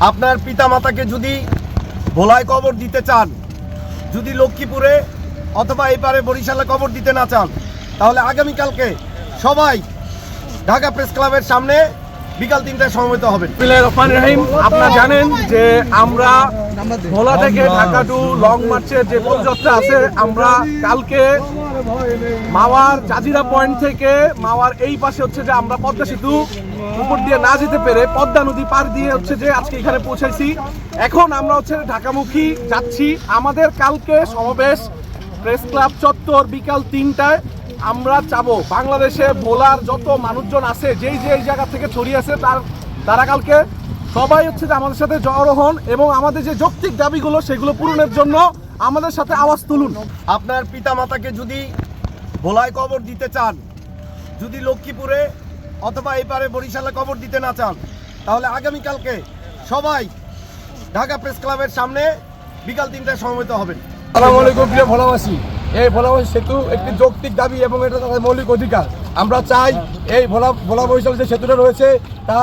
আপনার পিতা মাতাকে যদি ভোলায় কবর দিতে চান, যদি লক্ষ্মীপুরে অথবা এপারে পারে বরিশালে কবর দিতে না চান, তাহলে আগামীকালকে সবাই ঢাকা প্রেস ক্লাবের সামনে বিকাল তিনটায় সমবেত হবেন। আপনারা জানেন যে আমরা ভোলা থেকে ঢাকা টু লং মার্চের যে পদযাত্রা আছে আমরা কালকে মাওয়ার জাজিরা পয়েন্ট থেকে মাওয়ার এই পাশে হচ্ছে যে আমরা পদ্মা সেতু উপর দিয়ে না যেতে পেরে পদ্মা নদী পার দিয়ে হচ্ছে যে আজকে এখানে পৌঁছাইছি। এখন আমরা হচ্ছে ঢাকামুখী যাচ্ছি। আমাদের কালকে সমাবেশ প্রেস ক্লাব চত্বর বিকাল তিনটায়। আমরা চাবো বাংলাদেশে ভোলার যত মানুষজন আছে যেই যেই জায়গা থেকে ছড়িয়ে আছে তার তারা কালকে সবাই হচ্ছে যে আমাদের সাথে জড়ো হন এবং আমাদের যে যৌক্তিক দাবিগুলো সেগুলো পূরণের জন্য আমাদের সাথে আওয়াজ তুলুন। আপনার পিতা মাতাকে যদি ভোলায় কবর দিতে চান যদি লক্ষ্মীপুরে অথবা এই পারে বরিশালে কবর দিতে না চান তাহলে আগামীকালকে সবাই ঢাকা প্রেস ক্লাবের সামনে বিকাল তিনটায় সমবেত হবেন। আসসালামু আলাইকুম প্রিয় ভোলাবাসী। এই ভোলাবাসী সেতু একটি যৌক্তিক দাবি এবং এটা তাদের মৌলিক অধিকার। আমরা চাই এই ভোলা ভোলা বরিশাল যে সেতুটা রয়েছে, তা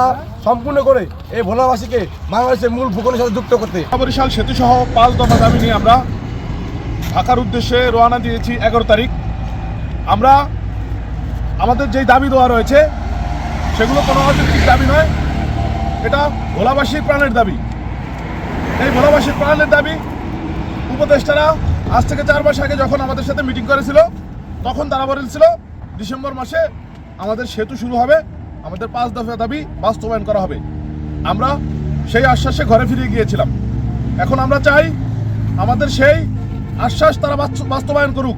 সম্পূর্ণ করে এই ভোলাবাসীকে বাংলাদেশের মূল ভূখণ্ডের সাথে যুক্ত করতে। বরিশাল সেতু সহ পাঁচ দফা দাবি নিয়ে আমরা ঢাকার উদ্দেশ্যে রওনা দিয়েছি এগারো তারিখ। আমরা আমাদের যেই দাবি দেওয়া রয়েছে, সেগুলো কোনো অযৌক্তিক দাবি নয়, এটা ভোলাবাসীর প্রাণের দাবি। এই ভোলাবাসীর প্রাণের দাবি, উপদেষ্টারা আজ থেকে চার মাস আগে যখন আমাদের সাথে মিটিং করেছিল, তখন তারা বলেছিল ডিসেম্বর মাসে আমাদের সেতু শুরু হবে, আমাদের পাঁচ দফা দাবি বাস্তবায়ন করা হবে। আমরা সেই আশ্বাসে ঘরে ফিরে গিয়েছিলাম। এখন আমরা চাই আমাদের সেই আশ্বাস তারা বাস্তবায়ন করুক,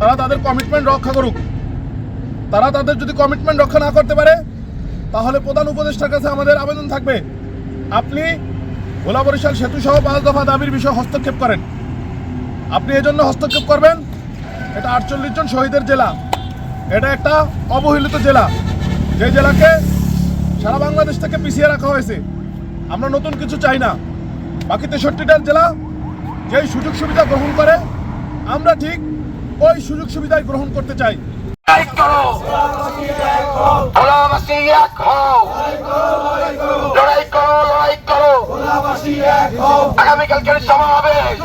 তারা তাদের কমিটমেন্ট রক্ষা করুক। তারা তাদের যদি কমিটমেন্ট রক্ষা না করতে পারে, তাহলে প্রধান উপদেষ্টার কাছে আমাদের আবেদন থাকবে, আপনি ভোলা বরিশাল সেতু সহ পাঁচ দফা দাবির বিষয়ে হস্তক্ষেপ করেন। আপনি এজন্য হস্তক্ষেপ করবেন, এটা আটচল্লিশ জন শহীদের জেলা। এটা একটা অবহেলিত জেলা। যে জেলাকে সারা বাংলাদেশ থেকে পিছিয়ে রাখা হয়েছে, আমরা নতুন কিছু চাই না। বাকি তেষট্টিটার জেলা যেই সুযোগ সুবিধা গ্রহণ করে, আমরা ঠিক ওই সুযোগ সুবিধাই গ্রহণ করতে চাই। লড়াই করো। ভোলাবাসী এক হও। লড়াই করো লড়াই করো আগামীকালকের সমাবেশ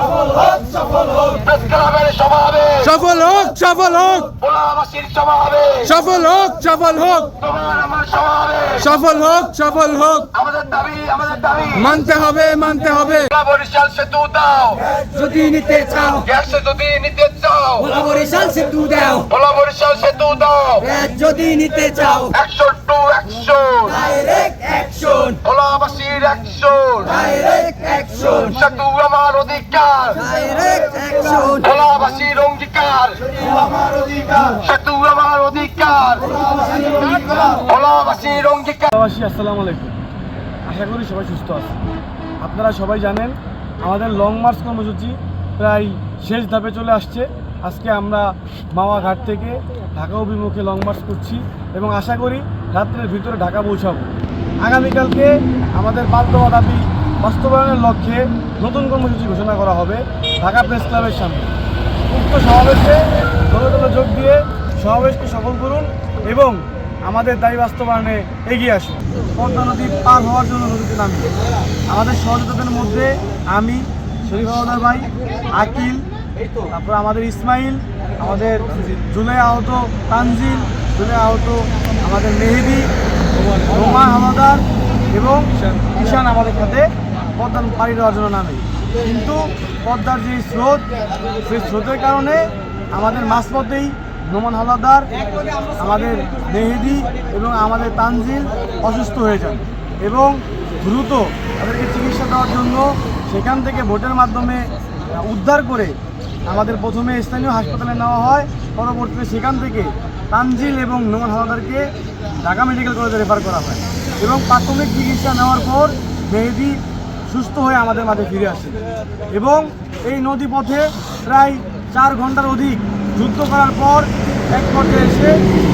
প্রেস ক্লাবের সমাবেশ সফল হোক সফল হোক। সমাবেশ সফল হোক সফল হোক। তোমার আমার সমাবেশ সফল হোক সফল হোক। আমাদের দাবি আমাদের দাবি। মানতে হবে মানতে হবে। বরিশাল সেতু দাও। যদি নিতে চাও। গ্যাস যদি নিতে চাও। ভোলা বরিশাল সেতু দাও। ভোলা বরিশাল সেতু দাও। যদি নিতে চাও। Action to action direct action action সেতু আমার অধিকার। ভোলাবাসীর অঙ্গীকার। সেতু আমার অধিকার। ভোলাবাসীর অঙ্গীকার। আসসালামু আলাইকুম। আশা করি সবাই সুস্থ আছে আপনারা সবাই জানেন আমাদের লং মার্চ কর্মসূচি প্রায় শেষ ধাপে চলে আসছে। আজকে আমরা মাওয়া ঘাট থেকে ঢাকা অভিমুখে লং মার্চ করছি এবং আশা করি রাত্রের ভিতরে ঢাকা পৌঁছাবো। আগামীকালকে আমাদের দাবি বাস্তবায়নের লক্ষ্যে নতুন কর্মসূচি ঘোষণা করা হবে ঢাকা প্রেস ক্লাবের সামনে। উক্ত সমাবেশে দলে দলে যোগ দিয়ে সমাবেশকে সফল করুন এবং আমাদের দায়ী বাস্তবায়নে এগিয়ে আসুন। পদ্মা নদী পার হওয়ার জন্য নদীতে নামি আমাদের সহযোগিতাদের মধ্যে আমি, শরীফ ভাই, আকিল, তারপর আমাদের ইসমাইল, আমাদের জুলাই আহত তানজিল, জুলাই আহত আমাদের মেহেদি, রোমা হামাদার এবং ঈশান আমাদের সাথে পদ্মা পাড়ি দেওয়ার জন্য নামে। কিন্তু পদ্মার যে স্রোত, সেই স্রোতের কারণে আমাদের মাঝপথেই নোমান হাওলাদার আমাদের মেহেদি এবং আমাদের তানজিল অসুস্থ হয়ে যান এবং দ্রুত তাদেরকে চিকিৎসা দেওয়ার জন্য সেখান থেকে ভোটের মাধ্যমে উদ্ধার করে আমাদের প্রথমে স্থানীয় হাসপাতালে নেওয়া হয়। পরবর্তীতে সেখান থেকে তানজিল এবং নোমান হাওলাদারকে ঢাকা মেডিকেল কলেজে রেফার করা হয় এবং প্রাথমিক চিকিৎসা নেওয়ার পর মেহেদি সুস্থ হয়ে আমাদের মাঝে ফিরে আসে। এবং এই নদী পথে প্রায় চার ঘণ্টার অধিক যুদ্ধ করার পর এক পর্যায়ে এসে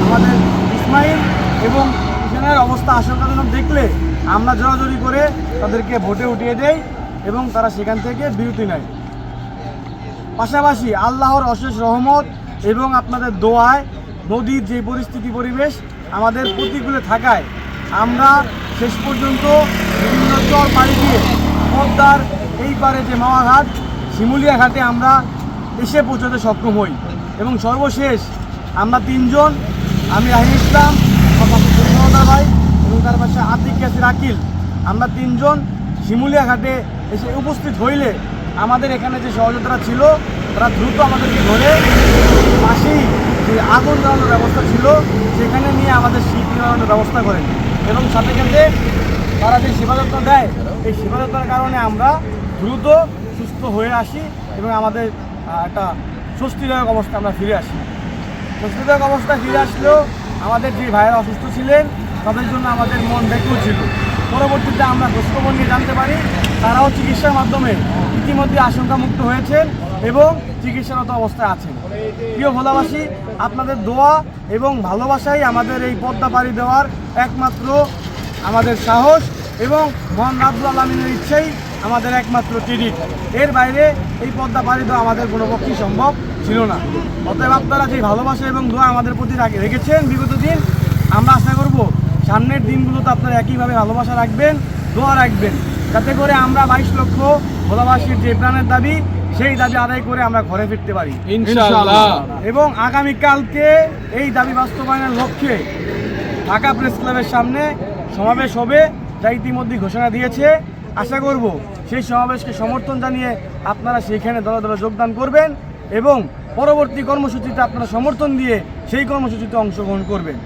আমাদের ইসমাইল এবং সেখানের অবস্থা আশঙ্কাজনক দেখলে আমরা জোরাজোরি করে তাদেরকে ভোটে উঠিয়ে দেই এবং তারা সেখান থেকে বিরতি নেয়। পাশাপাশি আল্লাহর অশেষ রহমত এবং আপনাদের দোয়ায় নদীর যে পরিস্থিতি পরিবেশ আমাদের প্রতিকূলে থাকায় আমরা শেষ পর্যন্ত বিভিন্ন চর পাড়ি দিয়ে পদ্মার এই পারে যে মাওয়াঘাট শিমুলিয়া ঘাটে আমরা এসে পৌঁছাতে সক্ষম হই। এবং সর্বশেষ আমরা তিনজন, আমি রাহিম ইসলাম, আমার ভাই এবং তার পাশে আতিক ইয়াসির আকিল। আমরা তিনজন শিমুলিয়া ঘাটে এসে উপস্থিত হইলে আমাদের এখানে যে সহযোগিতারা ছিল, তারা দ্রুত আমাদেরকে ধরে পাশেই যে আগুন জ্বালানোর ব্যবস্থা ছিল, সেখানে নিয়ে আমাদের শীত নিবারণের ব্যবস্থা করেন। এবং সাথে সাথে তারা যে সেবা যত্ন দেয়, এই সেবা যত্নের কারণে আমরা দ্রুত সুস্থ হয়ে আসি এবং আমাদের একটা স্বস্তিদায়ক অবস্থা আমরা ফিরে আসি। স্বস্তিদায়ক অবস্থা ফিরে আসলেও আমাদের যে ভাইয়েরা অসুস্থ ছিলেন, তাদের জন্য আমাদের মন ব্যাকুল ছিল। পরবর্তীতে আমরা খোঁজখবর নিয়ে জানতে পারি, তারাও চিকিৎসার মাধ্যমে ইতিমধ্যে আশঙ্কামুক্ত হয়েছেন এবং চিকিৎসারত অবস্থায় আছেন। প্রিয় ভোলাবাসী, আপনাদের দোয়া এবং ভালোবাসাই আমাদের এই পদ্মা পাড়ি দেওয়ার একমাত্র আমাদের সাহস এবং মহান রাব্বুল আলমিনের ইচ্ছেই আমাদের একমাত্র ক্রেডিট এর বাইরে এই পদ্মা পাড়ি দেওয়া আমাদের কোনো পক্ষেই সম্ভব ছিল না। অতএব আপনারা যে ভালোবাসা এবং দোয়া আমাদের প্রতি রাখে- রেখেছেন বিগত দিন আমরা আশা করব সামনের দিনগুলোতে আপনারা একইভাবে ভালোবাসা রাখবেন দোয়া রাখবেন। যাতে করে আমরা বাইশ লক্ষ ভোলাবাসীর যে প্রাণের দাবি সেই দাবি আদায় করে আমরা ঘরে ফিরতে পারি। এবং আগামীকালকে এই দাবি বাস্তবায়নের লক্ষ্যে ঢাকা প্রেস ক্লাবের সামনে সমাবেশ হবে, যা ইতিমধ্যে ঘোষণা দিয়েছে। আশা করব সেই সমাবেশকে সমর্থন জানিয়ে আপনারা সেইখানে দলে দলে যোগদান করবেন এবং পরবর্তী কর্মসূচিতে আপনারা সমর্থন দিয়ে সেই কর্মসূচিতে অংশগ্রহণ করবেন।